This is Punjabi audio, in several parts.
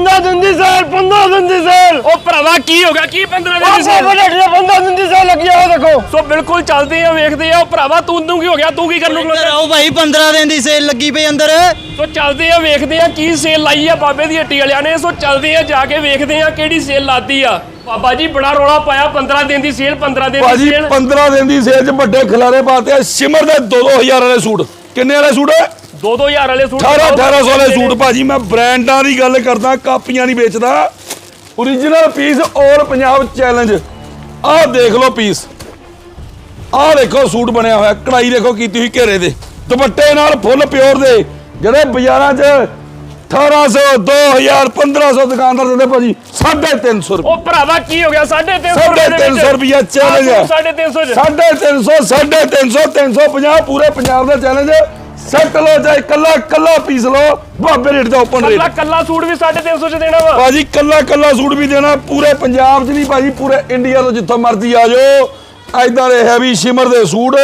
15 ਦਿਨ ਦੀ ਸੇਲ 15 ਦਿਨ ਦੀ ਸੇਲ ਉਹ ਭਰਾਵਾ ਕੀ ਹੋ ਗਿਆ? ਕੀ 15 ਦਿਨ ਦੀ ਉਹ ਸੇਲ ਬਾਬਾ ਜੀ 15 ਦਿਨ ਦੀ ਸੇਲ ਲੱਗੀ ਆ ਉਹ ਦੇਖੋ। ਸੋ ਬਿਲਕੁਲ ਚੱਲਦੇ ਆ ਵੇਖਦੇ ਆ। ਉਹ ਭਰਾਵਾ ਤੂੰ ਤੂੰ ਕੀ ਹੋ ਗਿਆ? ਤੂੰ ਕੀ ਕਰਨ ਨੂੰ ਆਓ ਭਾਈ 15 ਦਿਨ ਦੀ ਸੇਲ ਲੱਗੀ ਪਈ ਅੰਦਰ। ਸੋ ਚੱਲਦੇ ਆ ਵੇਖਦੇ ਆ ਕੀ ਸੇਲ ਲਾਈ ਆ ਬਾਬੇ ਦੀ ਹੱਟੀ ਵਾਲਿਆਂ ਨੇ। ਸੋ ਚੱਲਦੇ ਆ ਜਾ ਕੇ ਵੇਖਦੇ ਆ ਕਿਹੜੀ ਸੇਲ ਲਾਤੀ ਆ। ਬਾਬਾ ਜੀ ਬੜਾ ਰੋਲਾ ਪਾਇਆ 15 ਦਿਨ ਦੀ ਸੇਲ 15 ਦਿਨ ਦੀ ਸੇਲ। 15 ਦਿਨ ਦੀ ਸੇਲ 'ਚ ਵੱਡੇ ਖਿਲਾਰੇ ਪਾਤੇ ਆ। ਸਿਮਰ ਦੇ 2-2000 ਵਾਲੇ ਸੂਟ। ਕਿੰਨੇ ਵਾਲੇ ਸੂਟ? 2-2000 ਵਾਲੇ ਸੂਟ 18-1800 ਵਾਲੇ ਸੂਟ ਭਾਜੀ ਮੈਂ ਬ੍ਰਾਂਡਾਂ ਦੀ ਗੱਲ ਕਰਦਾ ਕਾਪੀਆਂ ਨਹੀਂ ਵੇਚਦਾ। Origignal ਪੀਸ ਔਰ ਪੰਜਾਬ ਚੈਲੰਜ ਆਹ ਦੇਖ ਲਓ ਪੀਸ ਆਹ ਦੇਖੋ ਸੂਟ ਬਣਿਆ ਹੋਇਆ ਕਢਾਈ ਦੇਖੋ ਕੀਤੀ ਹੋਈ ਘੇਰੇ ਦੇ। ਦੁਪੱਟੇ ਨਾਲ ਫੁੱਲ ਪਿਓਰ ਦੇ। ਜਿਹੜੇ ਬਾਜ਼ਾਰਾਂ 'ਚ 1800 2000 1500 ਦੁਕਾਨਦਾਰ ਦਿੰਦੇ ਭਾਜੀ 350 ਰੁਪਏ। ਉਹ ਭਰਾਵਾ ਕੀ ਹੋ ਗਿਆ? 350 350 ਰੁਪਏ ਚੈਲੰਜ ਹੈ 350 ਚ। ਸਾਢੇ 300 ਸਾਢੇ 300 350 ਪੂਰੇ ਪੰਜਾਬ ਦਾ ਚੈਲੰਜ ਸੈੱਟ ਲੋ ਚਾਹੇ ਕੱਲਾ ਕੱਲਾ ਪੀਸ ਲੋ ਬਾਬੇ ਰੇਟ ਦਾ ਓਪਨ ਕੱਲਾ ਰੇਟ ਕੱਲਾ ਸੂਟ ਵੀ 350 ਚ ਦੇਣਾ ਵਾ। ਭਾਜੀ ਕੱਲਾ ਕੱਲਾ ਸੂਟ ਵੀ ਦੇਣਾ ਪੂਰੇ ਪੰਜਾਬ 'ਚ ਨਹੀਂ ਭਾਜੀ ਪੂਰੇ ਇੰਡੀਆ ਤੋਂ ਜਿੱਥੋਂ ਮਰਜ਼ੀ ਆ ਜਾਓ। ਐਦਾਂ ਦੇ ਹੈਵੀ ਸ਼ਿਮਰ ਦੇ ਸੂਟ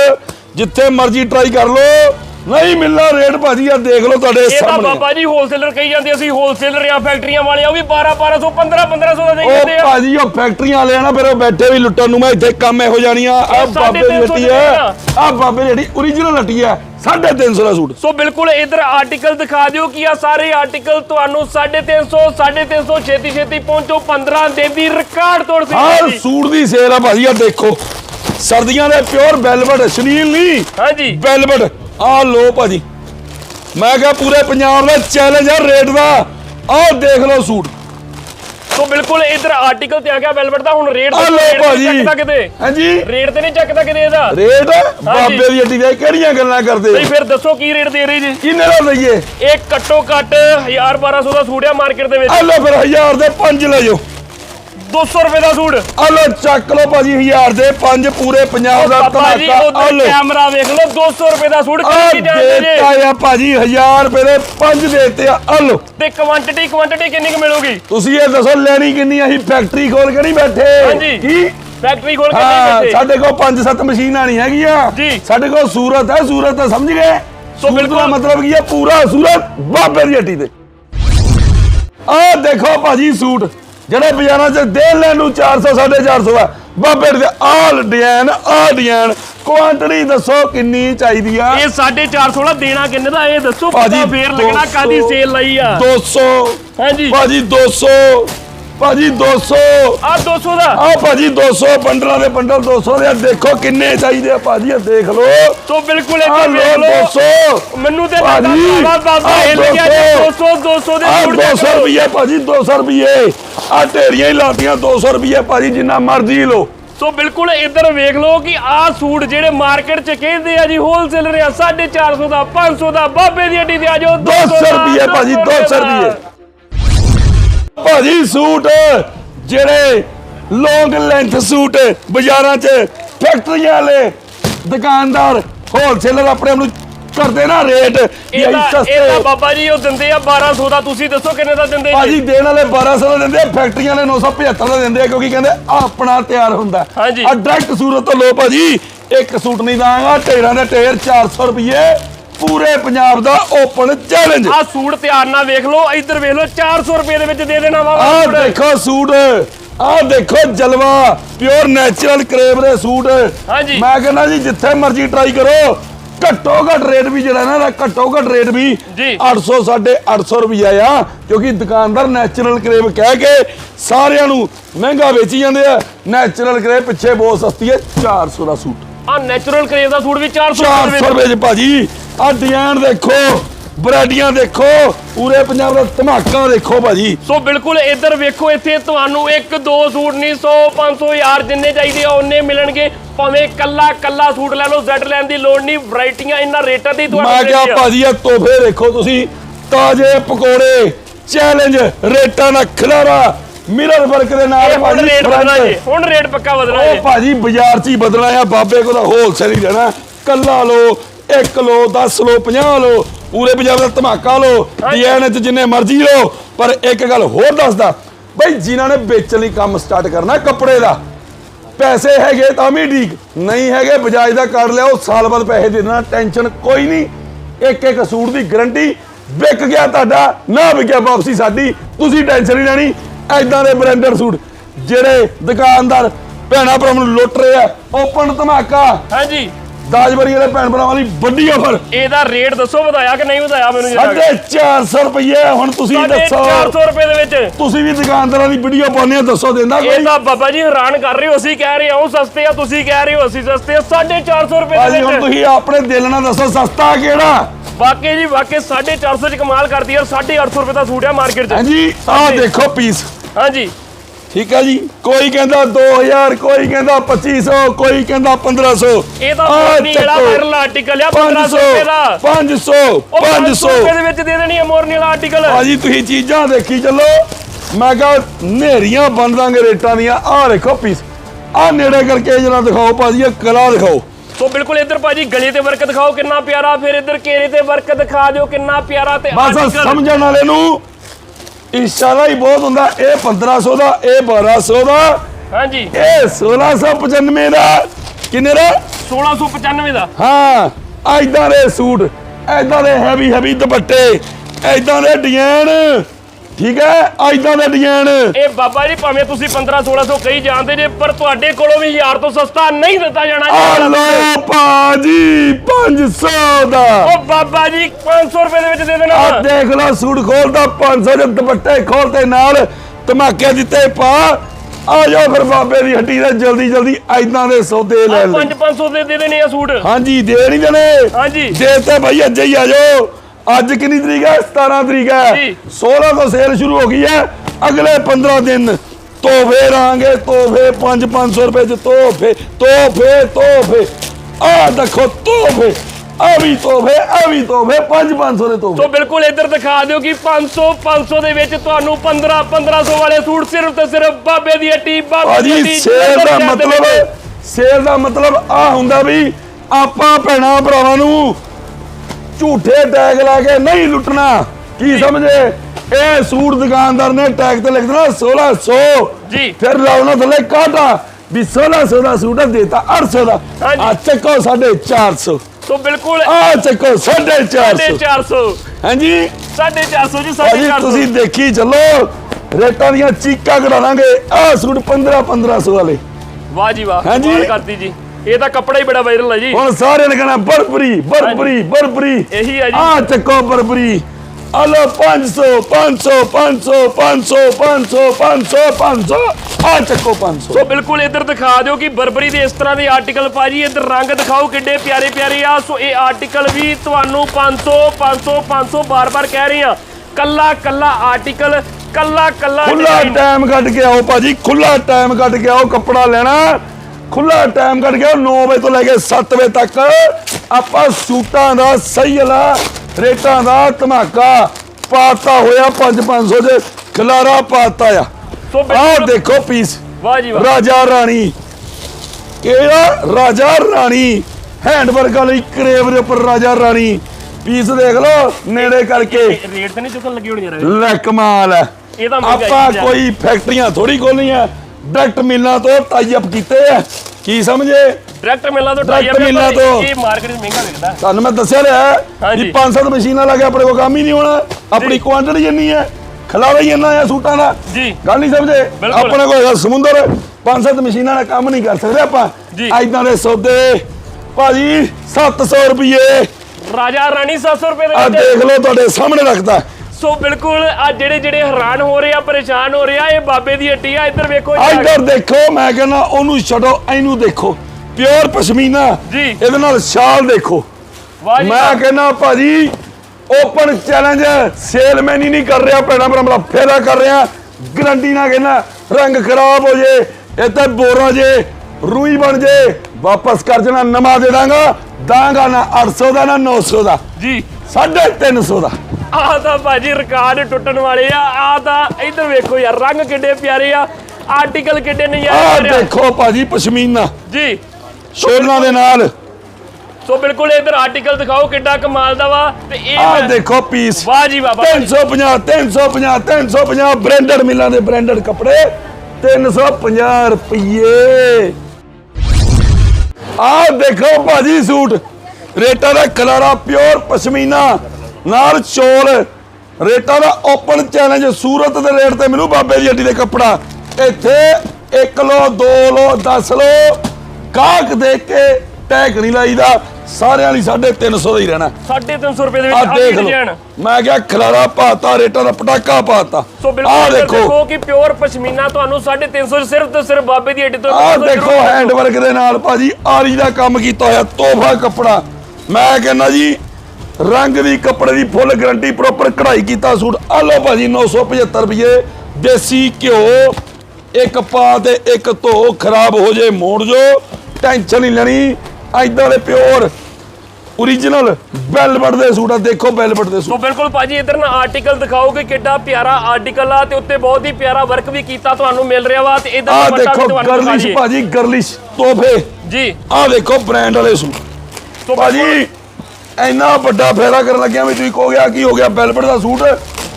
ਜਿੱਥੇ ਮਰਜ਼ੀ ਟਰਾਈ ਕਰ ਲਓ। ਨਹੀਂ ਮਿਲਣਾ ਰੇਟ ਭਾਜੀ ਆ ਦੇਖ ਲਓ ਤੁਹਾਡੇ ਇਹ ਤਾਂ ਸਾਹਮਣੇ। ਬਾਬਾ ਜੀ ਹੋਲਸੇਲਰ ਕਹੀ ਜਾਂਦੇ ਅਸੀਂ ਹੋਲਸੇਲਰ ਆ ਫੈਕਟਰੀਆਂ ਵਾਲੇ ਆ, ਉਹ ਵੀ 12 1200 15 1500 ਦਾ ਦੇਈ ਜਾਂਦੇ ਆ। ਭਾਜੀ ਉਹ ਫੈਕਟਰੀਆਂ ਵਾਲੇ ਆ ਨਾ ਫਿਰ ਉਹ ਬੈਠੇ ਵੀ ਲੁੱਟਣ ਨੂੰ ਮੈਂ ਇੱਥੇ ਕੰਮ ਇਹੋ ਜਾਣੀਆਂ ਆ। ਇਹ ਬਾਬੇ ਦੀ 350 ਹੱਟੀ ਹੈ। ਆ ਬਾਬੇ ਦੀ ਹੱਟੀ origignal ਹੱਟੀ ਹੈ 350 ਦਾ ਸੂਟ। ਸੋ ਬਿਲਕੁਲ ਇਧਰ ਆਰਟੀਕਲ ਦਿਖਾ ਦਿਓ ਕਿ ਆ ਸਾਰੇ ਆਰਟੀਕਲ ਤੁਹਾਨੂੰ 350 350 ਛੇਤੀ ਛੇਤੀ ਪਹੁੰਚੋ 15 ਦਿਨ ਦੀ ਰਿਕਾਰਡ ਤੋੜ ਹਾਂ ਸੀ ਸੂਟ ਦੀ ਸੇਲ ਆ ਭਾਜੀ ਆ ਦੇਖੋ। ਸਰਦੀਆਂ ਦੇ ਪਿਓਰ ਵੈਲਵਟ ਸ਼ਨੀਲ ਨਹੀਂ ਹਾਂਜੀ। ਵੈਲਵਟ ਆ ਲੋ ਭਾਜੀ। ਮੈਂ ਕਿਹਾ ਪੂਰੇ ਪੰਜਾਬ ਦਾ ਚੈਲੰਜ ਆ ਰੇਟ ਦਾ। ਆਹ ਦੇਖ ਲਓ ਸੂਟ। ਸੋ ਬਿਲਕੁਲ ਇਧਰ ਆਰਟੀਕਲ ਤੇ ਆ ਗਿਆ ਵੈਲਵਟ ਦਾ ਹੁਣ ਰੇਟ ਆ ਲੋ ਭਾਜੀ। ਕਿਤੇ। ਹਾਂਜੀ। ਰੇਟ ਤੇ ਨਹੀਂ ਚੱਕਦਾ ਕਿਤੇ ਇਹਦਾ। ਰੇਟ ਬਾਬੇ ਦੀ ਹੱਟੀ ਦੇ ਕਿਹੜੀਆਂ ਗੱਲਾਂ ਕਰਦੇ? ਨਹੀਂ ਫਿਰ ਦੱਸੋ ਕੀ ਰੇਟ ਦੇ ਰਹੇ ਜੀ? ਕਿੰਨੇ ਦਾ ਲਈਏ? ਇਹ ਘੱਟੋ ਘੱਟ 1000 1200 ਦਾ ਸੂਟ ਆ ਮਾਰਕੀਟ ਦੇ ਵਿੱਚ। ਆ ਲੋ ਫਿਰ 1000 ਦੇ 5 ਲੈ ਜਾਓ। 200 ਰੁਪਏ ਦਾ ਸੂਟ। ਆ ਲੋ ਚੱਕ ਲੋ ਭਾਜੀ 1000 ਦੇ 5 ਪੂਰੇ ਪੰਜਾਬ ਦਾ ਪਾਪਾ ਜੀ ਧਮਾਕਾ ਆ ਉਧਰ ਲੋ ਕੈਮਰਾ ਵੇਖ ਲਓ 200 ਰੁਪਏ ਦਾ ਸੂਟ ਆ ਕੀ ਜਾਂਦੇ ਜੇ ਦੇਤਾ ਆ ਭਾਜੀ 1000 ਰੁਪਏ ਦੇ 5 ਦੇਤੇ ਆ ਆ ਲੋ ਤੇ ਕੁਆਂਟੀਟੀ ਕੁਆਂਟੀਟੀ ਕਿੰਨੀ ਕੁ ਮਿਲੂਗੀ? ਤੁਸੀਂ ਇਹ ਦੱਸੋ ਲੈਣੀ ਕਿੰਨੀ ਅਸੀਂ ਫੈਕਟਰੀ ਖੋਲ ਕੇ ਨਹੀਂ ਬੈਠੇ। ਹਾਂਜੀ। ਕੀ? ਫੈਕਟਰੀ ਖੋਲ ਕੇ ਹਾਂ ਨਹੀਂ ਬੈਠੇ। ਸਾਡੇ ਕੋਲ 5-7 ਮਸ਼ੀਨਾਂ ਨਹੀਂ ਹੈਗੀਆਂ। ਜੀ। ਸਾਡੇ ਕੋਲ ਸੂਰਤ ਹੈ ਸੂਰਤ ਤਾਂ ਸਮਝ ਗਏ? ਸੋ ਬਿਲਕੁਲ। ਮਤਲਬ ਕੀ ਹੈ ਪੂਰਾ ਸੂਰਤ ਬਾਬੇ ਦੀ ਹੱਟੀ ਤੇ। ਆਹ ਦੇਖੋ ਭਾਜੀ ਸੂਟ। ਜਿਹੜੇ ਬਾਜ਼ਾਰਾਂ 'ਚ ਦੇਣ ਲੈਣ ਨੂੰ 400 450 ਆ ਬਾਬੇ ਦੇ ਆਲ ਡਿਜ਼ਾਈਨ ਆ ਡਿਜ਼ਾਈਨ ਕੁਆਂਟੀਟੀ ਦੱਸੋ ਕਿੰਨੀ ਚਾਹੀਦੀ ਆ? ਇਹ 450 ਵਾਲਾ ਦੇਣਾ ਕਿੰਨੇ ਦਾ? ਇਹ ਦੱਸੋ ਪਤਾ ਫੇਰ ਲੱਗਣਾ 200 ਕਾਦੀ ਸੇਲ ਲਈ ਆ। 200 ਹਾਂਜੀ। ਭਾਜੀ 200 ਭਾਜੀ 200 ਆ 200 ਦਾ ਆ ਭਾਜੀ 200 ਬੰਡਲਾਂ ਦੇ ਬੰਡਲ 200 ਦੇ ਆ ਦੇਖੋ ਕਿੰਨੇ ਚਾਹੀਦੇ ਆ ਭਾਜੀ ਆ ਦੇਖ ਲਓ ਸੋ ਬਿਲਕੁਲ ਇੱਥੇ ਵੇਖ ਲੋ ਲਓ 200 ਮੈਨੂੰ ਤੇ ਲੱਗਦਾ ਬਾਬਾ ਬਾਬਾ ਹਿੱਲ ਗਿਆ ਜੀ 200 200 ਦੇ ਆ ਸੂਟ 200 ਰੁਪਏ ਭਾਜੀ 200 ਰੁਪਏ ਆ ਢੇਰੀਆਂ ਹੀ ਲਾਤੀਆਂ 200 ਰੁਪਏ ਭਾਜੀ ਜਿੰਨਾ ਮਰਜ਼ੀ ਲਓ ਸੋ ਬਿਲਕੁਲ ਇੱਧਰ ਵੇਖ ਲਓ ਕਿ ਆਹ ਸੂਟ ਜਿਹੜੇ ਮਾਰਕੀਟ 'ਚ ਕਹਿੰਦੇ ਆ ਜੀ ਹੋਲਸੇਲਰ ਆ 450 ਦਾ 500 ਦਾ ਬਾਬੇ ਦੀ ਅੱਡੀ ਤੇ ਆ ਜਾਓ 200 ਦਾ, ਰੁਪਏ ਭਾਜੀ 200 ਦਾ। ਰੁਪਏ ਭਾਜੀ ਸੂਟ ਜਿਹੜੇ ਲੌਂਗ ਲੈਂਥ ਸੂਟ ਬਾਜ਼ਾਰਾਂ 'ਚ ਫੈਕਟਰੀਆਂ ਵਾਲੇ ਦੁਕਾਨਦਾਰ ਹੋਲਸੇਲਰ ਆਪਣੇ ਆਪ ਨੂੰ ਕਰਦੇ ਨਾ ਰੇਟ ਵੀ ਇਹ ਅਸੀਂ ਤਾਂ ਇਹ ਤਾਂ ਸਸਤੇ ਬਾਬਾ ਜੀ ਉਹ ਦਿੰਦੇ ਆ 1200 ਦਾ ਤੁਸੀਂ ਦੱਸੋ ਕਿੰਨੇ ਦਾ ਦਿੰਦੇ ਭਾਜੀ ਜੀ ਦੇਣ ਵਾਲੇ 1200 ਦਾ ਦਿੰਦੇ ਆ ਫੈਕਟਰੀਆਂ ਵਾਲੇ 975 ਦਾ ਦਿੰਦੇ ਆ ਕਿਉਂਕਿ ਕਹਿੰਦੇ ਆਪਣਾ ਤਿਆਰ ਹੁੰਦਾ। ਹਾਂਜੀ। ਆ ਡਾਇਰੈਕਟ ਸੂਰਤ ਤੋਂ ਲੋ ਭਾਜੀ ਇੱਕ ਸੂਟ ਨਹੀਂ ਦਾਂਗਾ ਢੇਰਾਂ ਦੇ ਢੇਰ 400 ਰੁਪਏ ਪੂਰੇ ਪੰਜਾਬ ਦਾ ਓਪਨ ਚੈਲੰਜ ਆਹ ਸੂਟ ਤਿਆਰ ਨਾਲ ਵੇਖ ਲਓ ਇੱਧਰ ਵੇਖ ਲਓ 400 ਰੁਪਏ ਦੇ ਵਿੱਚ ਦੇ ਦੇਣਾ ਵਾ ਸੂਟ। ਦੇਖੋ ਸੂਟ ਆਹ ਦੇਖੋ ਜਲਵਾ ਪਿਓਰ ਨੈਚੁਰਲ ਕਰੇਬ ਦੇ ਸੂਟ ਹਾਂਜੀ। ਮੈਂ ਕਹਿੰਦਾ ਜੀ ਜਿੱਥੇ ਮਰਜ਼ੀ ਟਰਾਈ ਕਰੋ ਘੱਟੋ ਘੱਟ ਰੇਟ ਵੀ ਜਿਹੜਾ ਨਾ ਘੱਟੋ ਘੱਟ ਰੇਟ ਵੀ ਜੀ। 800 850 ਰੁਪਈਆ ਆ ਕਿਉਂਕਿ ਦੁਕਾਨਦਾਰ ਨੈਚੁਰਲ ਕਰੇਬ ਕਹਿ ਕੇ ਸਾਰਿਆਂ ਨੂੰ ਮਹਿੰਗਾ ਵੇਚੀ ਜਾਂਦੇ ਆ ਨੈਚੁਰਲ ਕਰੇਬ ਪਿੱਛੇ ਬਹੁਤ ਸਸਤੀ ਹੈ 400 ਦਾ ਸੂਟ ਆਹ ਨੈਚੁਰਲ ਕਰੇਵ ਦਾ ਸੂਟ ਵੀ 400 ਰੁਪਏ 400 ਦੇ ਵਿੱਚ ਰੁਪਏ ਚ ਭਾਜੀ। ਆ ਡਿਜ਼ਾਈਨ ਦੇਖੋ ਬਰੈਡੀਆਂ ਦੇਖੋ ਪੂਰੇ ਪੰਜਾਬ ਦਾ ਧਮਾਕਾ ਦੇਖੋ ਭਾਜੀ। ਸੋ ਬਿਲਕੁਲ ਇੱਧਰ ਵੇਖੋ ਇੱਥੇ ਤੁਹਾਨੂੰ ਇੱਕ ਦੋ ਸੂਟ ਨਹੀਂ 100 500 ਹਜ਼ਾਰ ਜਿੰਨੇ ਚਾਹੀਦੇ ਆ ਉਹਨੇ ਮਿਲਣਗੇ। ਭਾਵੇਂ ਕੱਲਾ ਕੱਲਾ ਸੂਟ ਲੈ ਲਓ ਜ਼ੈਡ ਲੈਣ ਦੀ ਲੋੜ ਨਹੀਂ ਵੈਰਾਈਟੀਆਂ ਇਹਨਾਂ ਰੇਟਾਂ ਤੇ ਹੀ ਤੁਹਾਨੂੰ ਮੈਂ ਕਿਹਾ। ਭਾਜੀ ਇਹ ਤੋਹਫੇ ਦੇਖੋ ਤੁਸੀਂ ਤਾਜ਼ੇ ਪਕੌੜੇ ਚੈਲੰਜ ਰੇਟਾਂ ਦਾ ਖਿਲਾਰਾ ਮਿਰਰ ਵਰਕ ਦੇ ਨਾਲ ਇਹ ਹੁਣ ਰੇਟ। ਵਧਣਾ ਜੀ ਹੁਣ ਰੇਟ ਪੱਕਾ ਉਹ ਜੀ ਭਾਜੀ ਬਾਜ਼ਾਰ 'ਚ ਹੀ ਬਦਲਣਾ ਆ ਬਾਬੇ ਕੋਲ ਹੋਲਸੇਲ ਹੀ ਲੈਣਾ। ਕੱਲਾ ਲੋ 1 ਲੋ 10 ਲੋ 50 ਲੋ ਪੂਰੇ ਪੰਜਾਬ ਦਾ ਧਮਾਕਾ ਲੋ। ਡਿਜ਼ਾਈਨ 'ਚ ਜਿੰਨੇ ਮਰਜ਼ੀ ਲੋ ਪਰ ਇੱਕ ਗੱਲ ਹੋਰ ਦੱਸਦਾ ਬਈ ਜਿਨ੍ਹਾਂ ਨੇ ਵੇਚਣ ਲਈ ਕੰਮ ਸਟਾਰਟ ਕਰਨਾ ਕੱਪੜੇ ਦਾ ਪੈਸੇ ਹੈਗੇ ਤਾਂ ਵੀ ਠੀਕ ਨਹੀਂ ਹੈਗੇ ਬਜਾਜ ਦਾ ਕਾਰਡ ਲਿਆਓ ਸਾਲ ਬਾਅਦ ਪੈਸੇ ਦੇ ਦੇਣਾ ਟੈਨਸ਼ਨ ਕੋਈ ਨਹੀਂ। ਇੱਕ ਇੱਕ ਸੂਟ ਦੀ ਗਾਰੰਟੀ ਵਿਕ ਗਿਆ ਤੁਹਾਡਾ ਨਾ ਵਿਕਿਆ ਵਾਪਸੀ ਸਾਡੀ ਤੁਸੀਂ ਟੈਨਸ਼ਨ ਨਹੀਂ ਲੈਣੀ। ਐਦਾਂ ਦੇ ਬ੍ਰਾਂਡਡ ਸੂਟ ਜਿਹੜੇ ਦੁਕਾਨਦਾਰ ਭੈਣਾ ਭਰਾਵਾਂ ਨੂੰ ਲੁੱਟ ਰਹੇ ਆ ਓਪਨ ਧਮਾਕਾ। ਹਾਂਜੀ। ਦਾਜਬਰੀ ਵਾਲੇ ਭੈਣ ਭਰਾਵਾਂ ਲਈ ਵੱਡੀ ਆਫਰ। ਇਹਦਾ ਰੇਟ ਦੱਸੋ ਵਧਾਇਆ ਕਿ ਨਹੀਂ ਵਧਾਇਆ ਮੈਨੂੰ ਜਰਾ ਸਾਢੇ 400 ਰੁਪਏ ਹੁਣ ਤੁਸੀਂ ਦੱਸੋ। 400 ਰੁਪਏ ਦੇ ਵਿੱਚ। ਤੁਸੀਂ ਵੀ ਦੁਕਾਨਦਾਰਾਂ ਦੀ ਵੀਡੀਓ ਪਾਉਂਦੇ ਹੋ ਦੱਸੋ ਦਿੰਦਾ ਇਹ ਕੋਈ ਤਾਂ ਬਾਬਾ ਜੀ ਹੈਰਾਨ ਕਰ ਰਹੇ ਹੋ ਅਸੀਂ ਕਹਿ ਰਹੇ ਹਾਂ ਉਹ ਸਸਤੇ ਆ ਤੁਸੀਂ ਕਹਿ ਰਹੇ ਹੋ ਅਸੀਂ ਸਸਤੇ ਆ 450 ਰੁਪਏ ਦੇ ਹੁਣ ਵਿੱਚ। ਤੁਸੀਂ ਆਪਣੇ ਦਿਲ ਨਾਲ ਦੱਸੋ ਸਸਤਾ ਕਿਹੜਾ? ਵਾਕਈ ਜੀ ਵਾਕਈ 450 ਚ ਕਮਾਲ ਕਰਦੀ ਯਾਰ 850 ਰੁਪਏ ਦਾ ਸੂਟ ਆ ਮਾਰਕੀਟ 'ਚ। ਹਾਂਜੀ ਆਹ ਦੇਖੋ ਪੀਸ ਹਾਂਜੀ। ਠੀਕ ਹੈ ਜੀ ਕੋਈ ਕਹਿੰਦਾ 2000 ਕੋਈ ਕਹਿੰਦਾ 2500 ਕੋਈ ਕਹਿੰਦਾ 1500 ਇਹ ਤਾਂ ਆਹ ਮੋਰਨੀ ਵਾਲਾ ਚੱਕੋ। ਵਾਇਰਲ ਆਰਟੀਕਲ ਆ 1500 ਰੁਪਏ ਦਾ। 500 ਉਹ 500 500 ਰੁਪਏ ਦੇ ਵਿੱਚ ਦੇ ਦੇਣੀ ਹੈ ਮੋਰਨੀ ਵਾਲਾ ਆਰਟੀਕਲ ਭਾਜੀ ਤੁਸੀਂ ਚੀਜ਼ਾਂ ਦੇਖੀ ਚੱਲੋ। ਮੈਂ ਕਹਾ ਨੇਰੀਆਂ ਬਣ ਦਾਂਗੇ ਰੇਟਾਂ ਦੀਆਂ। ਆਹ ਦੇਖੋ ਪੀਸ ਆਹ ਨੇੜੇ ਕਰਕੇ ਜਰਾ ਦਿਖਾਓ ਭਾਜੀ ਇਹ ਕਲਾ ਦਿਖਾਓ। ਸੋ ਬਿਲਕੁਲ ਇੱਧਰ ਭਾਜੀ ਗਲੇ ਤੇ ਵਰਕ ਦਿਖਾਓ ਕਿੰਨਾ ਪਿਆਰਾ ਫਿਰ ਇੱਧਰ ਘੇਰੇ ਤੇ ਵਰਕ ਦਿਖਾ ਦਿਓ ਕਿੰਨਾ ਪਿਆਰਾ ਤੇ ਬਸ ਸਮਝਣ ਵਾਲੇ ਨੂੰ ਇਸ਼ਾਰਾ ਹੀ ਬਹੁਤ ਹੁੰਦਾ ਇਹ 1500 ਦਾ ਇਹ 1200 ਦਾ ਹਾਂਜੀ। ਇਹ 1695 ਦਾ ਕਿੰਨੇ ਦਾ? 1695 ਦਾ। ਹਾਂ ਐਦਾਂ ਦੇ ਸੂਟ ਐਦਾਂ ਦੇ ਹੈਵੀ ਹੈਵੀ ਦੁਪੱਟੇ ਐਦਾਂ ਦੇ ਡਿਜ਼ਾਈਨ ਠੀਕ ਹੈ? ਐਦਾਂ ਦੇ ਡਿਜ਼ਾਈਨ ਇਹ ਬਾਬਾ ਜੀ ਭਾਵੇਂ ਤੁਸੀਂ 15 1600 ਕਹੀ ਜਾਂਦੇ ਜੇ ਪਰ ਤੁਹਾਡੇ ਕੋਲੋਂ ਵੀ 1000 ਤੋਂ ਸਸਤਾ ਨਹੀਂ ਦਿੱਤਾ ਜਾਣਾ ਆ। ਲੋ ਭਾਜੀ 500 ਦਾ। ਉਹ ਬਾਬਾ ਜੀ 500 ਰੁਪਏ ਦੇ ਵਿੱਚ ਦੇ ਦੇਣਾ। ਆ ਦੇਖ ਲਓ ਸੂਟ ਖੋਲਦਾ 500 ਦੇ ਦੁਪੱਟੇ ਖੋਲਤੇ ਨਾਲ ਧਮਾਕੇ ਦਿੱਤੇ ਪਾ। ਆ ਜਾਓ ਫਿਰ ਬਾਬੇ ਦੀ ਹੱਟੀ ਤੇ ਜਲਦੀ ਜਲਦੀ ਐਦਾਂ ਦੇ ਸੌਦੇ ਲੈ ਲੈ 5 500 ਦੇ ਦੇ ਦੇਣੇ ਆ ਸੂਟ। ਹਾਂਜੀ ਦੇ ਨਹੀਂ ਦੇਣੇ। ਹਾਂਜੀ। ਦੇ ਤੇ ਭਾਈ ਅੱਜ ਹੀ ਆ ਜਾਓ। ਅੱਜ ਕਿੰਨੀ ਤਰੀਕ ਹੈ? 17 ਤਰੀਕ ਹੈ। ਜੀ। 16 ਤੋਂ ਸੇਲ ਸ਼ੁਰੂ ਹੋ ਗਈ ਹੈ। ਅਗਲੇ 15 ਦਿਨ ਤੋਹਫੇ ਰਾਂਗੇ। ਤੋਹਫੇ 5 500 ਰੁਪਏ ਚ ਤੋਹਫੇ ਤੋਹਫੇ ਤੋਹਫੇ। ਆ ਦੇਖੋ ਤੋਹਫੇ। ਆ ਵੀ ਤੋਹਫੇ ਆ ਵੀ ਤੋਹਫੇ। 5 500 ਦੇ ਤੋਹਫੇ। ਸੋ ਬਿਲਕੁਲ ਇੱਧਰ ਦਿਖਾ ਦਿਓ ਕਿ 500 500 ਦੇ ਵਿੱਚ ਤੁਹਾਨੂੰ 15 1500 ਵਾਲੇ ਸੂਟ ਸਿਰਫ ਤੇ ਸਿਰਫ ਬਾਬੇ ਦੀ ਹੱਟੀ ਬਾਬੇ ਦੀ ਹੱਟੀ ਸੇਲ ਦਾ ਦੇ। ਮਤਲਬ ਸੇਲ ਦਾ ਮਤਲਬ ਆ ਹੁੰਦਾ ਵੀ ਆਪਾਂ ਭੈਣਾ ਭਰਾਵਾਂ ਨੂੰ ਝੂਠੇ ਟੈਗ ਲਾ ਕੇ ਨਹੀਂ ਲੁੱਟਣਾ। ਕੀ ਸਮਝੇ? ਇਹ ਸੂਟ ਦੁਕਾਨਦਾਰ ਨੇ ਟੈਗ ਤੇ ਲਿਖ ਦੇਣਾ 1600 ਜੀ। ਫਿਰ ਲਾਉਣਾ ਥੱਲੇ ਕਾਟਾ ਵੀ 1600 ਦਾ ਸੂਟ ਦੇਤਾ 800 ਦਾ। ਆ ਚੱਕੋ 450 ਸੋ। ਬਿਲਕੁਲ ਆ ਚੱਕੋ 450 450 ਹਾਂਜੀ। 450 ਜੀ ਭਾਜੀ 450 ਤੁਸੀਂ ਦੇਖੀ ਚੱਲੋ ਰੇਟਾਂ ਦੀਆਂ ਚੀਕਾਂ ਕਢਾਵਾਂਗੇ ਆ ਸੂਟ 15 1500 ਵਾਲੇ। ਵਾਹ ਜੀ ਵਾਹ ਕਰਤੀ ਜੀ। ਇਹ ਤਾਂ ਕੱਪੜਾ ਹੀ ਬੜਾ ਵਾਇਰਲ ਹੈ ਜੀ। ਹੁਣ ਸਾਰੇ ਨੇ ਕਹਿਣਾ ਬਰਬਰੀ ਬਰਬਰੀ ਬਰਬਰੀ। ਇਹੀ ਹੈ ਜੀ। ਆ ਚੱਕੋ ਬਰਬਰੀ। ਆ ਲੋ 500 500 500 500 500 500 500 ਆ ਚੱਕੋ 500 ਸੋ। ਬਿਲਕੁਲ ਇੱਧਰ ਦਿਖਾ ਦਿਓ ਕਿ ਬਰਬਰੀ ਦੇ ਇਸ ਤਰ੍ਹਾਂ ਦੇ ਆਰਟੀਕਲ ਭਾਜੀ ਇੱਧਰ ਰੰਗ ਦਿਖਾਓ ਕਿੱਡੇ ਪਿਆਰੇ ਪਿਆਰੇ ਆ। ਸੋ ਇਹ ਆਰਟੀਕਲ ਵੀ ਤੁਹਾਨੂੰ 500 500 500 ਬਾਰ-ਬਾਰ ਕਹਿ ਰਹੇ ਆ। ਕੱਲਾ ਕੱਲਾ ਆਰਟੀਕਲ ਕੱਲਾ ਕੱਲਾ ਖੁੱਲਾ। ਟਾਈਮ ਕੱਢ ਕੇ ਆਓ ਭਾਜੀ ਖੁੱਲਾ ਟਾਈਮ ਕੱਢ ਕੇ ਆਓ ਕੱਪੜਾ ਲੈਣਾ। ਖੁੱਲਾ ਟਾਈਮ ਕੱਢ ਕੇ ਆਓ 9 ਵਜੇ ਤੋਂ ਲੈ ਕੇ 7 ਵਜੇ ਤੱਕ ਆਪਾਂ ਸੂਟਾਂ ਦਾ ਸਹੀ ਵਾਲਾ ਰੇਟਾਂ ਦਾ ਧਮਾਕਾ ਪਾਤਾ ਹੋਇਆ 5-500 ਦੇ ਖਲਾਰਾ ਪਾਤਾ ਆ। ਸੋ ਆਹ ਦੇਖੋ ਪੀਸ ਵਾਹ ਜੀ ਵਾਹ। ਰਾਜਾ ਰਾਣੀ। ਕਿਹੜਾ ਰਾਜਾ ਰਾਣੀ? ਹੈਂਡਵਰਕ ਵਾਲੀ ਕਰੇਵ ਦੇ ਉੱਪਰ ਰਾਜਾ ਰਾਣੀ। ਪੀਸ ਦੇਖ ਲਓ ਨੇੜੇ ਕਰਕੇ। ਰੇਟ ਤੇ ਨਹੀਂ ਚੁੱਕਣ ਲੱਗੀ ਹੋਣੀ ਯਾਰ ਲੈ ਕਮਾਲ ਹੈ। ਇਹ ਤਾਂ ਮਹਿੰਗਾਈ ਆਪਾਂ। ਕੋਈ ਫੈਕਟਰੀਆਂ ਥੋੜੀ ਖੋਲੀਆਂ ਡਾਇਰੈਕਟ ਮਿਲਾਂ ਤੋਂ ਟਾਈ ਅਪ ਕੀਤੇ ਆ। ਕੀ ਸਮਝੇ? ਡਾਇਰੈਕਟ ਮਿਲਾਂ ਤੋਂ ਟਾਈ ਮਿਲਾਂ ਤੋਂ। ਇਹ ਮਾਰਕੀਟ ਮਹਿੰਗਾ ਵਿਕਦਾ। ਤੁਹਾਨੂੰ ਮੈਂ ਦੱਸਿਆ ਰਿਹਾ। ਵੀ 500 ਮਸ਼ੀਨਾਂ ਲਾ ਕੇ ਆਪਣੇ ਕੋਲ ਕੰਮ ਹੀ ਨਹੀਂ ਹੋਣਾ। ਆਪਣੀ ਕੁਆਂਟੀਟੀ ਜਿੰਨੀ ਹੈ ਖਲਾਵਾ ਹੀ ਇੰਨਾ ਹੈ ਸੂਟਾਂ ਦਾ। ਜੀ। ਗੱਲ ਨਹੀਂ ਸਮਝੇ। ਆਪਣੇ ਕੋਲ ਸਮੁੰਦਰ। 500 ਮਸ਼ੀਨਾਂ ਨਾਲ ਕੰਮ ਨਹੀਂ ਕਰ ਸਕਦੇ ਆਪਾਂ। ਐਦਾਂ ਦੇ ਸੌਦੇ। ਭਾਜੀ 700 ਰੁਪਏ ਰਾਜਾ ਰਾਣੀ 700 ਰੁਪਏ ਆ ਦੇ ਵਿੱਚ ਦੇਖ ਲਓ ਤੁਹਾਡੇ ਸਾਹਮਣੇ ਰੱਖਦਾ। ਸੋ ਬਿਲਕੁਲ ਆ ਜਿਹੜੇ ਜਿਹੜੇ ਹੈਰਾਨ ਹੋ ਰਹੇ ਆ ਪਰੇਸ਼ਾਨ ਹੋ ਰਹੇ ਆ ਇਹ ਬਾਬੇ ਦੀ ਹੱਟੀ ਆ ਇੱਧਰ ਵੇਖੋ। ਇੱਧਰ ਦੇਖੋ ਮੈਂ ਕਹਿੰਦਾ ਉਹਨੂੰ ਛੱਡੋ ਇਹਨੂੰ ਦੇਖੋ। ਪਿਓਰ ਪਸ਼ਮੀਨਾ ਜੀ। ਇਹਦੇ ਨਾਲ ਸ਼ਾਲ ਦੇਖੋ। ਮੈਂ। ਕਹਿੰਦਾ ਭਾਜੀ ਓਪਨ ਚੈਲੰਜ ਸੇਲਮੈਨ ਹੀ ਨਹੀਂ ਕਰ ਰਿਹਾ ਭੈਣਾ ਭਰਾ ਫੇਰਾ ਕਰ ਰਿਹਾ। ਗਰੰਟੀ ਨਾਲ ਕਹਿੰਦਾ ਰੰਗ ਖਰਾਬ ਹੋ ਜੇ ਇਹ ਤੇ ਬੋਰਾ ਜੇ ਰੂਈ ਬਣ ਜੇ। ਵਾਪਸ ਕਰ ਜਣਾ ਨਮਾ ਦੇ ਦਾਂਗਾ। ਦਾਂਗਾ ਨਾ 800 ਦਾ ਨਾ 900 ਦਾ। ਜੀ। 350 ਦਾ। ਆਹ ਤਾਂ ਭਾਜੀ ਰਿਕਾਰਡ ਟੁੱਟਣ ਵਾਲੇ ਆ ਆਹ ਤਾਂ ਇੱਧਰ ਵੇਖੋ ਯਾਰ ਰੰਗ ਕਿੱਡੇ ਪਿਆਰੇ ਆ ਆਰਟੀਕਲ ਕਿੱਡੇ ਆਹ ਨਜ਼ਾਰੇ ਆ। ਦੇਖੋ ਭਾਜੀ ਪਸ਼ਮੀਨਾ। ਜੀ। ਸ਼ੋਲਾਂ ਦੇ ਨਾਲ। ਸੋ ਬਿਲਕੁਲ ਇੱਧਰ ਆਰਟੀਕਲ ਦਿਖਾਓ ਕਿੱਡਾ ਕਮਾਲ ਦਾ ਵਾ ਤੇ ਇਹ ਆਹ ਮੈਂ- ਦੇਖੋ ਪੀਸ ਵਾਹ ਜੀ ਵਾਹ ਬਾਬਾ ਜੀ। 350 350 350 ਬ੍ਰਾਂਡਡ ਮਿਲਾਂ ਦੇ ਬ੍ਰਾਂਡਡ ਕੱਪੜੇ 350 ਰੁਪਏ ਆਹ ਦੇਖੋ ਭਾਜੀ ਸੂਟ। ਰੇਟਾਂ ਦਾ ਖਲਾਰਾ ਪਿਓਰ ਪਸ਼ਮੀਨਾ। ਨਾਲ ਚੋਲ ਰੇਟਾਂ ਦਾ ਓਪਨ ਚੈਲੰਜ ਸੂਰਤ ਦੇ ਰੇਟ ਤੇ ਮੈਨੂੰ ਬਾਬੇ ਦੀ ਹੱਡੀ ਦੇ ਕੱਪੜਾ। ਇੱਥੇ 1 ਲੋ 2 ਲੋ 10 ਲੋ ਗਾਹਕ ਦੇਖ ਕੇ ਟੈਗ ਨਹੀਂ ਲਾਈਦਾ। ਸਾਰਿਆਂ ਲਈ 350 ਦਾ ਹੀ ਰਹਿਣਾ। 350 ਰੁਪਏ ਦੇ ਆ ਵਿੱਚ ਦੇਖ ਡਿਜ਼ਾਈਨ ਲਓ। ਮੈਂ ਕਿਹਾ ਖਲਾਰਾ ਪਾਤਾ ਰੇਟਾਂ ਦਾ ਪਟਾਕਾ ਪਾਤਾ। ਆ ਦੇਖੋ। ਦੇਖੋ ਕਿ ਪਿਓਰ ਪਸ਼ਮੀਨਾ ਤੁਹਾਨੂੰ 350 ਸਿਰਫ ਤੇ ਸਿਰਫ ਬਾਬੇ ਦੀ ਹੱਡੀ ਤੋਂ ਆ। ਦੇਖੋ ਜ਼ਰੂਰ ਹੈਂਡ ਵਰਕ ਦੇ ਨਾਲ ਭਾਜੀ ਆਰੀ ਦਾ ਕੰਮ ਕੀਤਾ ਹੋਇਆ ਤੋਹਫਾ ਕੱਪੜਾ। ਮੈਂ ਕਹਿੰਦਾ ਜੀ ਰੰਗ ਦੀ ਕੱਪੜੇ ਦੀ ਫੁੱਲ ਗਾਰੰਟੀ ਪ੍ਰੋਪਰ ਕਢਾਈ ਕੀਤਾ ਸੂਟ। ਆ ਲਓ ਭਾਜੀ 975 ਰੁਪਏ। ਦੇਸੀ ਘਿਓ ਇੱਕ ਪਾ ਤੇ ਇੱਕ ਧੋ ਖਰਾਬ ਹੋ ਜੇ ਮੋੜ ਜੋ ਟੈਨਸ਼ਨ ਨਹੀਂ ਲੈਣੀ। ਐਦਾਂ ਦੇ ਪਿਓਰ origignal ਬੈਲਵਟ ਦੇ ਸੂਟ ਆ ਦੇਖੋ ਬੈਲਵਟ ਦੇ ਸੂਟ। ਬਿਲਕੁਲ ਭਾਜੀ ਇਧਰ ਨਾ ਆਰਟੀਕਲ ਦਿਖਾਓਗੇ ਕਿੱਡਾ ਪਿਆਰਾ ਆਰਟੀਕਲ ਆ ਤੇ ਉੱਤੇ ਬਹੁਤ ਹੀ ਪਿਆਰਾ ਵਰਕ ਵੀ ਕੀਤਾ ਤੁਹਾਨੂੰ ਮਿਲ ਰਿਹਾ ਵਾ ਤੇ ਇਧਰ ਆ ਦੇਖੋ ਗਰਲਿਸ਼ ਭਾਜੀ ਗਰਲਿਸ਼ ਤੋਹਫੇ। ਜੀ। ਆ ਦੇਖੋ ਬ੍ਰਾਂਡ ਵਾਲੇ ਸੂਟ। ਭਾਜੀ ਇੰਨਾ ਵੱਡਾ ਫੇਰਾ ਕਰਨ ਲੱਗਿਆ ਵੀ ਤੁਸੀਂ ਕਹੋਗੇ ਆ ਕੀ ਹੋ ਗਿਆ ਬੈਲਵਟ ਦਾ ਸੂਟ?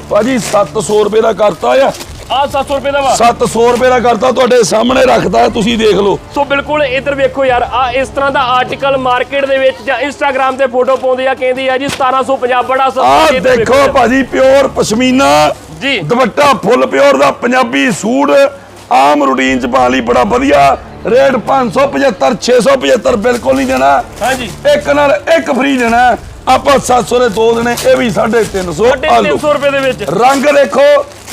ਭਾਜੀ 700 ਰੁਪਏ ਦਾ ਕਰਤਾ ਆ। ਆ 700 ਰੁਪਏ ਦਾ ਵਾ। 700 ਰੁਪਏ ਦਾ ਕਰਤਾ ਤੁਹਾਡੇ ਸਾਹਮਣੇ ਰੱਖਦਾ ਤੁਸੀਂ ਦੇਖ ਲਓ। ਸੋ ਬਿਲਕੁਲ ਇਧਰ ਵੇਖੋ ਯਾਰ ਆ ਇਸ ਤਰ੍ਹਾਂ ਦਾ ਆਰਟੀਕਲ ਮਾਰਕੀਟ ਦੇ ਵਿੱਚ ਜਾਂ ਇੰਸਟਾਗ੍ਰam ਤੇ ਫੋਟੋ ਪਾਉਂਦੇ ਆ ਕਹਿੰਦੇ ਆ ਜੀ 1750 ਬੜਾ ਸਸਤਾ ਆ ਦੇਖੋ ਭਾਜੀ ਪਿਓਰ ਪਸ਼ਮੀਨਾ ਜੀ। ਦੁਪੱਟਾ ਫੁੱਲ ਪਿਓਰ ਦਾ ਪੰਜਾਬੀ ਸੂਟ ਆਮ ਰੂਟੀਨ ਚ ਪਾਉਣ ਲਈ ਬੜਾ ਵਧੀਆ। ਰੇਟ 575 675 ਬਿਲਕੁਲ ਨਹੀਂ ਦੇਣਾ। ਹਾਂਜੀ। ਇੱਕ ਨਾਲ ਇੱਕ ਫ੍ਰੀ ਦੇਣਾ। ਆਪਾਂ 700 ਦੇ ਦੋ ਦੇਣੇ ਇਹ ਵੀ 350 ਆ ਲਓ 350 ਰੁਪਏ ਦੇ ਵਿੱਚ। ਰੰਗ ਦੇਖੋ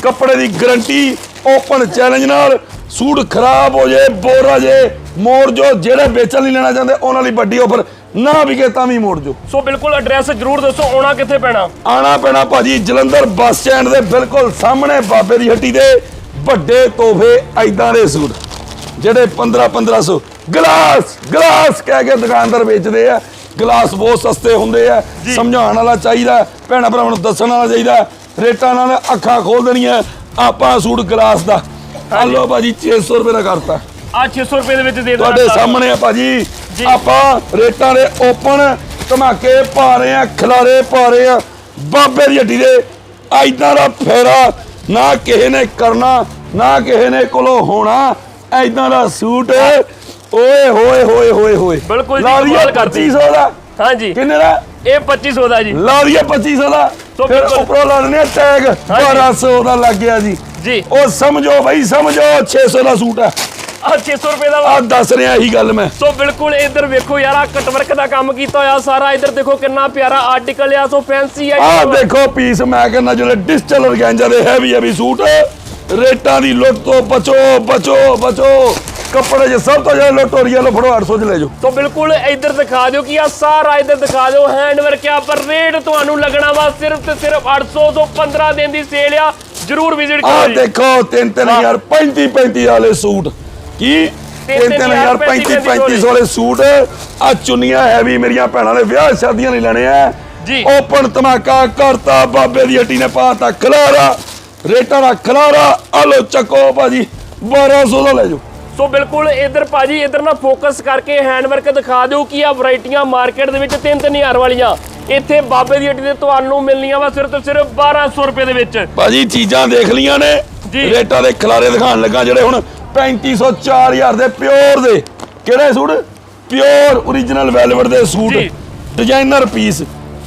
ਕੱਪੜੇ ਦੀ ਗਾਰੰਟੀ ਓਪਨ ਚੈਲੰਜ ਨਾਲ। ਸੂਟ ਖਰਾਬ ਹੋ ਜੇ ਬੋਰਾ ਜੇ ਮੋੜ ਜੋ ਜਿਹੜੇ ਵੇਚਣ ਨਹੀਂ ਲੈਣਾ ਚਾਹੁੰਦੇ ਉਹਨਾਂ ਲਈ ਵੱਡੀ ਆਫਰ ਨਾ ਵਿਕੇ ਤਾਂ ਵੀ ਮੋੜ ਜੋ। ਸੋ ਬਿਲਕੁਲ ਐਡਰੈਸ ਜਰੂਰ ਦੱਸੋ ਆਉਣਾ ਕਿੱਥੇ ਪੈਣਾ? ਆਣਾ ਪੈਣਾ ਭਾਜੀ ਜਲੰਧਰ ਬੱਸ ਸਟੈਂਡ ਦੇ ਬਿਲਕੁਲ ਸਾਹਮਣੇ ਬਾਬੇ ਦੀ ਹੱਟੀ ਦੇ ਵੱਡੇ ਤੋਹਫੇ ਐਦਾਂ ਦੇ ਸੂਟ। ਜਿਹੜੇ 15 1500 ਗਲਾਸ ਗਲਾਸ ਕਹਿ ਕੇ ਦੁਕਾਨਦਾਰ ਵੇਚਦੇ ਆ। ਗਲਾਸ ਬਹੁਤ ਸਸਤੇ ਹੁੰਦੇ ਆ। ਸਮਝਾਉਣ ਵਾਲਾ ਚਾਹੀਦਾ ਭੈਣਾ ਭਰਾਵਾਂ ਨੂੰ ਦੱਸਣ ਵਾਲਾ ਚਾਹੀਦਾ। ਰੇਟਾਂ ਨਾਲ ਅੱਖਾਂ ਖੋਲ ਦੇਣੀਆਂ ਆਪਾਂ ਸੂਟ ਗਲਾਸ ਦਾ। ਆ ਲਓ ਭਾਜੀ 600 ਰੁਪਏ ਦਾ ਕਰਤਾ। ਆ 600 ਰੁਪਏ ਦੇ ਵਿੱਚ ਦੇ ਦੇਣਾ। ਤੁਹਾਡੇ। ਸਾਹਮਣੇ ਆ ਭਾਜੀ। ਆਪਾਂ ਰੇਟਾਂ ਦੇ ਓਪਨ ਧਮਾਕੇ ਪਾ ਰਹੇ ਆ ਖਿਲਾਰੇ ਪਾ ਰਹੇ ਆ। ਬਾਬੇ ਦੀ ਹੱਡੀ ਦੇ ਐਦਾਂ ਦਾ ਫੇਰਾ ਨਾ ਕਿਸੇ ਨੇ ਕਰਨਾ ਨਾ ਕਿਸੇ ਨੇ ਕੋਲੋਂ ਹੋਣਾ। ਐਦਾਂ ਦਾ ਸੂਟ ਓਏ ਹੋਏ ਹੋਏ ਹੋਏ ਹੋਏ। ਬਿਲਕੁਲ ਜੀ, ਕਮਾਲ ਕਰਤੀ। 2500 ਦਾ। ਹਾਂਜੀ। ਕਿੰਨੇ ਦਾ? ਇਹ 2500 ਦਾ ਜੀ। ਲਾ ਦਈਏ 2500 ਦਾ। ਸੋ ਫਿਰ ਬਿਲਕੁਲ। ਉੱਪਰੋਂ ਲਾ ਆ ਟੈਗ। 1200 ਦਾ ਲੱਗ ਗਿਆ ਜੀ। ਜੀ। ਉਹ ਸਮਝੋ ਬਈ ਸਮਝੋ 600 ਦਾ ਸੂਟ ਆ। ਆ 600 ਰੁਪਏ ਦਾ ਵਾ। ਆ ਦੱਸ ਰਿਹਾ ਇਹੀ ਗੱਲ ਮੈਂ। ਸੋ ਬਿਲਕੁਲ ਇੱਧਰ ਵੇਖੋ ਯਾਰ ਆ ਕਟਵਰਕ ਦਾ ਕੰਮ ਕੀਤਾ ਹੋਇਆ ਸਾਰਾ। ਇੱਧਰ ਦੇਖੋ ਕਿੰਨਾ ਪਿਆਰਾ ਆਰਟੀਕਲ ਆ ਸੋ ਫੈਂਸੀ ਆ। ਆਹ ਦੇਖੋ ਪੀਸ ਮੈਂ ਕਹਿੰਦਾ ਜਿਹੜੇ ਡਿਜੀਟਲ ਔਰਗੈਂਜਾ ਦੇ ਹੈਵੀ ਹੈਵੀ ਸੂਟ। ਰੇਟਾਂ ਦੀ ਲੁੱਟ ਤੋਂ ਬਚੋ ਬਚੋ ਬਚੋ। ਕੱਪੜੇ 'ਚ ਸਭ ਤੋਂ ਜ਼ਿਆਦਾ ਲੁੱਟ ਹੋ ਰਹੀ ਹੈ ਲੋ ਫੜੋ 800 ਚ ਲੈ ਜਾਓ। ਬਿਲਕੁਲ ਇੱਧਰ ਦਿਖਾ ਦਿਓ ਕਿ ਆ ਸਾਰਾ ਇੱਧਰ ਦਿਖਾ ਦਿਓ। ਹੈਂਡ ਵਰਕ ਆ ਪਰ ਰੇਟ ਤੁਹਾਨੂੰ ਲੱਗਣਾ ਵਾ ਸਿਰਫ ਤੇ ਸਿਰਫ 800 ਤੋਂ 15 ਦਿਨ ਦੀ ਸੇਲ ਆ। ਜਰੂਰ ਵਿਜ਼ਿਟ ਕਰੋ ਜੀ। ਦੇਖੋ 3-3000 35-35 ਵਾਲੇ ਸੂਟ। ਕੀ? ਤਿੰਨ ਤਿੰਨ 3-3000 ਹਜ਼ਾਰ 35-35 ਵਾਲੇ ਸੂਟ। ਆ ਚੁੰਨੀਆਂ ਹੈਵੀ ਮੇਰੀਆਂ ਭੈਣਾਂ ਨੇ ਵਿਆਹ ਸ਼ਾਦੀਆਂ ਲਈ ਲੈਣੇ ਆ। ਜੀ। ਓਪਨ ਧਮਾਕਾ ਕਰਤਾ ਬਾਬੇ ਦੀ ਹੱਟੀ ਨੇ ਪਾਤਾ ਖਲਾਰਾ। ਰੇਟਾਂ ਦਾ ਖਲਾਰਾ ਆ ਲੋ ਚੱਕੋ ਭਾਜੀ 1200 ਦਾ ਲੈ ਜਾਓ। ਸੋ ਬਿਲਕੁਲ ਇੱਧਰ ਭਾਜੀ ਇੱਧਰ ਨਾ ਫੋਕਸ ਕਰਕੇ ਹੈਂਡ ਵਰਕ ਦਿਖਾ ਦਿਓ ਕਿ ਆ ਵੈਰਾਈਟੀਆਂ ਮਾਰਕੀਟ ਦੇ ਵਿੱਚ 3-3000 ਵਾਲੀਆਂ ਇੱਥੇ ਬਾਬੇ ਦੀ ਹੱਟੀ ਤੇ ਤੁਹਾਨੂੰ ਮਿਲਣੀਆਂ ਵਾ ਸਿਰਫ ਸਿਰਫ 1200 ਰੁਪਏ ਦੇ ਵਿੱਚ। ਭਾਜੀ ਚੀਜ਼ਾਂ ਦੇਖ ਲੀਆਂ ਨੇ। ਰੇਟਾਂ ਦੇ ਖਿਲਾਰੇ ਦਿਖਾਣ ਲੱਗਾ ਜਿਹੜੇ ਹੁਣ 3500 4000 ਦੇ ਪਿਓਰ ਦੇ। ਕਿਹੜੇ ਸੂਟ? ਪਿਓਰ origignal ਵੈਲਵਟ ਦੇ ਸੂਟ। ਡਿਜ਼ਾਈਨਰ ਪੀਸ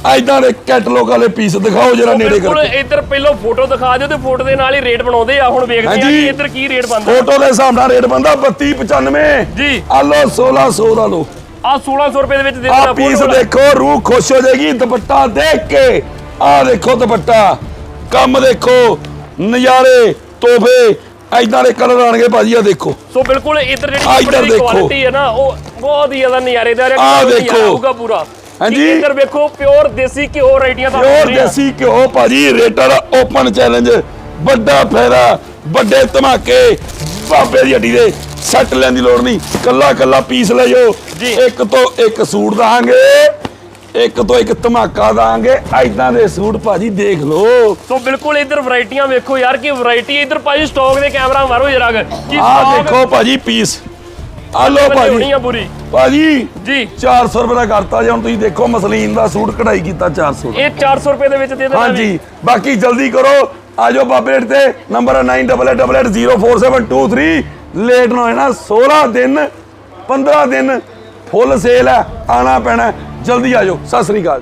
ਐਦਾਂ ਦੇ ਕੈਟਲੌਗ ਵਾਲੇ ਪੀਸ ਦਿਖਾਓ ਜਰਾ ਨੇੜੇ ਬਿਲਕੁਲ ਕਰਕੇ ਇੱਧਰ ਪਹਿਲਾਂ ਫੋਟੋ ਦਿਖਾ ਦਿਓ ਤੇ ਫੋਟੋ ਦੇ ਨਾਲ ਹੀ ਰੇਟ ਬਣਾਉਂਦੇ ਆ ਹੁਣ ਵੇਖਦੇ ਆ ਹਾਂਜੀ। ਕਿ ਇੱਧਰ ਕੀ ਰੇਟ ਬਣਦਾ ਫੋਟੋ ਦੇ ਹਿਸਾਬ ਨਾਲ ਰੇਟ ਬੰਦਾ 3295 ਜੀ। ਆ ਲਓ 1600 ਦਾ ਲਓ ਆ 1600 ਰੁਪਏ ਦੇ ਵਿੱਚ ਦੇ ਆ ਦੇਣਾ ਪੀਸ photo ਵਾਲਾ। ਦੇਖੋ ਰੂਹ ਖੁਸ਼ ਹੋ ਜਾਏਗੀ ਦੁਪੱਟਾ ਦੇਖ ਕੇ ਆ ਦੇਖੋ ਦੁਪੱਟਾ ਕੰਮ ਦੇਖੋ ਨਜ਼ਾਰੇ ਤੋਹਫੇ ਐਦਾਂ ਦੇ ਕਲਰ ਆਣਗੇ ਭਾਜੀ ਆ ਦੇਖੋ ਸੋ ਬਿਲਕੁਲ ਇੱਧਰ ਆਹ ਜਿਹੜੀ ਇੱਧਰ ਕੱਪੜੇ ਦੀ ਦੇਖੋ। ਕੁਆਲਿਟੀ ਹੈ ਨਾ ਉਹ ਬਹੁਤ ਹੀ ਜ਼ਿਆਦਾ ਨਜ਼ਾਰੇਦਾਰ ਹੈ ਆਹ ਨਜ਼ਾਰਾ ਦੇਖੋ। ਆਊਗਾ ਪੂਰਾ ਹਾਂਜੀ। ਇੱਧਰ ਵੇਖੋ ਪਿਓਰ ਦੇਸੀ ਘਿਓ ਰਾਈਟੀਆਂ ਤਾਂ ਪਿਓਰ ਦੇਸੀ ਘਿਓ ਭਾਜੀ ਰੇਟਾਂ ਦਾ ਓਪਨ ਚੈਲੰਜ ਵੱਡਾ ਫਾਇਦਾ ਵੱਡੇ ਧਮਾਕੇ ਬਾਬੇ ਦੀ ਹੱਡੀ ਦੇ ਸੱਟ ਲੈਣ ਦੀ ਲੋੜ ਨਹੀਂ। ਕੱਲਾ ਕੱਲਾ ਪੀਸ ਲੈ ਜਾਓ ਜੀ। ਇੱਕ ਤੋਂ ਇੱਕ ਸੂਟ ਦਾਂਗੇ ਇੱਕ ਤੋਂ ਇੱਕ ਧਮਾਕਾ ਦਾਂਗੇ। ਐਦਾਂ ਦੇ ਸੂਟ ਭਾਜੀ ਦੇਖ ਲਓ। ਸੋ ਬਿਲਕੁਲ ਇੱਧਰ ਵੈਰਾਈਟੀਆਂ ਵੇਖੋ ਯਾਰ ਕਿ ਵੈਰਾਈਟੀ ਇੱਧਰ ਭਾਜੀ ਸਟਾਕ ਦੇ ਕੈਮਰਾ ਮਾਰੋ ਜਰਾ ਕਿ। stock? ਦੇਖੋ ਭਾਜੀ ਪੀਸ ਆ ਹੋਣੀ ਭਾਜੀ ਪੂਰੀ। ਭਾਜੀ ਜੀ। 400 ਰੁਪਏ ਦਾ ਕਰਤਾ ਜੇ ਹੁਣ ਤੁਸੀਂ ਦੇਖੋ ਮਸਲੀਨ ਦਾ ਸੂਟ ਕਢਾਈ ਕੀਤਾ 400 ਦਾ ਇਹ 400 ਰੁਪਏ ਦੇ ਵਿੱਚ ਦੇ ਦੇਣਾ। ਹਾਂਜੀ ਬਾਕੀ ਜਲਦੀ ਕਰੋ। ਆਜੋ ਬਾਬੇ ਤੇ ਨੰਬਰ 9888047223 ਲੇਟ ਨਾ ਹੋਣਾ 16 ਦਿਨ 15 ਦਿਨ ਫੁੱਲ ਸੇਲ ਹੈ ਆਣਾ ਪੈਣਾ। ਜਲਦੀ ਆਜੋ ਸਤਿ ਸ੍ਰੀ ਅਕਾਲ।